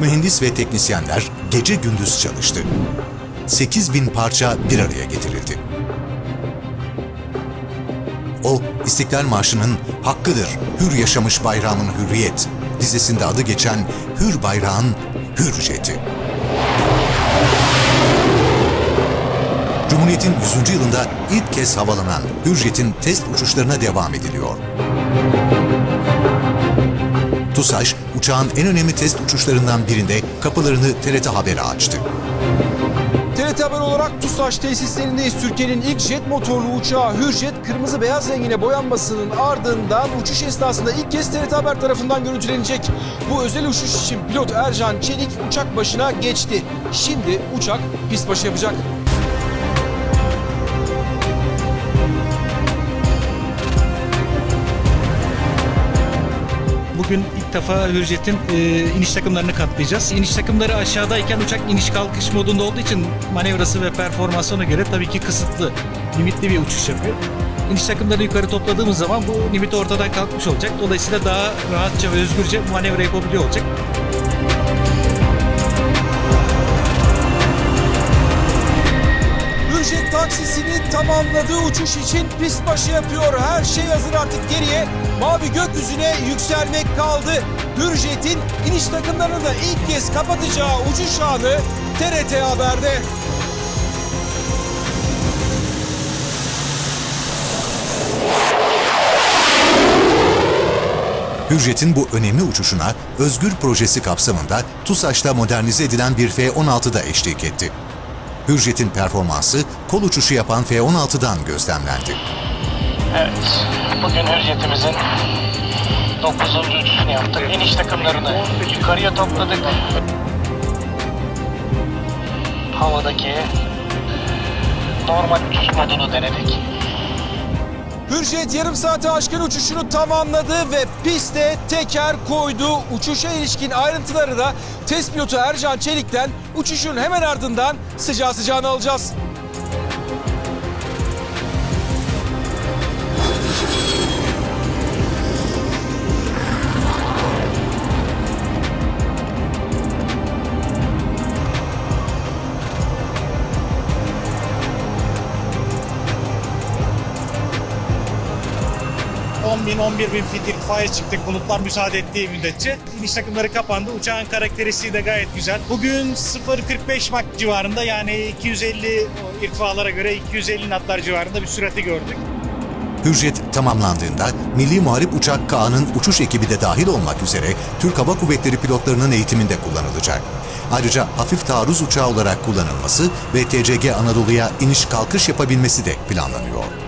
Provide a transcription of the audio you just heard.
Mühendis ve teknisyenler gece gündüz çalıştı. 8 bin parça bir araya getirildi. O, İstiklal Marşı'nın hakkıdır, hür yaşamış bayrağımın hürriyet dizesinde adı geçen Hür Bayrağın Hür Jeti. Cumhuriyet'in 100. yılında ilk kez havalanan Hürjet'in test uçuşlarına devam ediliyor. TUSAŞ, uçağın en önemli test uçuşlarından birinde kapılarını TRT Haber'e açtı. TRT Haber olarak TUSAŞ tesislerindeyiz. Türkiye'nin ilk jet motorlu uçağı Hürjet kırmızı beyaz rengine boyanmasının ardından uçuş esnasında ilk kez TRT Haber tarafından görüntülenecek. Bu özel uçuş için pilot Ercan Çelik uçak başına geçti. Şimdi uçak pist başı yapacak. Bugün ilk defa Hürjet'in e, iniş takımlarını katlayacağız. İniş takımları aşağıdayken uçak iniş kalkış modunda olduğu için manevrası ve performansına göre tabii ki kısıtlı, limitli bir uçuş yapıyor. İniş takımlarını yukarı topladığımız zaman bu limit ortadan kalkmış olacak. Dolayısıyla daha rahatça ve özgürce manevra yapabiliyor olacak. Hürjet taksisini tamamladığı uçuş için pist başı yapıyor. Her şey hazır artık geriye. Mavi gökyüzüne yükselmek kaldı. Hürjet'in iniş takımlarını da ilk kez kapatacağı uçuş anı TRT Haber'de. Hürjet'in bu önemli uçuşuna Özgür Projesi kapsamında TUSAŞ'ta modernize edilen bir F-16 da eşlik etti. Hürjet'in performansı kol uçuşu yapan F-16'dan gözlemlendi. Evet, bugün Hürjet'imizin 9. uçuşunu yaptık. İniş takımlarını yukarıya topladık. Havadaki normal uçuş modunu denedik. Hürjet yarım saate aşkın uçuşunu tamamladı ve piste teker koydu. Uçuşa ilişkin ayrıntıları da test pilotu Ercan Çelik'ten uçuşun hemen ardından sıcağı sıcağına alacağız. Bin 11 bin fit irtifaya çıktık bulutlar müsaade ettiği müddetçe. İniş takımları kapandı. Uçağın karakteristiği de gayet güzel. Bugün 0.45 Mach civarında yani 250 irtifalara göre 250 knotlar civarında bir sürati gördük. Hürjet tamamlandığında Milli Muharip Uçak Kağan'ın uçuş ekibi de dahil olmak üzere Türk Hava Kuvvetleri pilotlarının eğitiminde kullanılacak. Ayrıca hafif taarruz uçağı olarak kullanılması ve TCG Anadolu'ya iniş kalkış yapabilmesi de planlanıyor.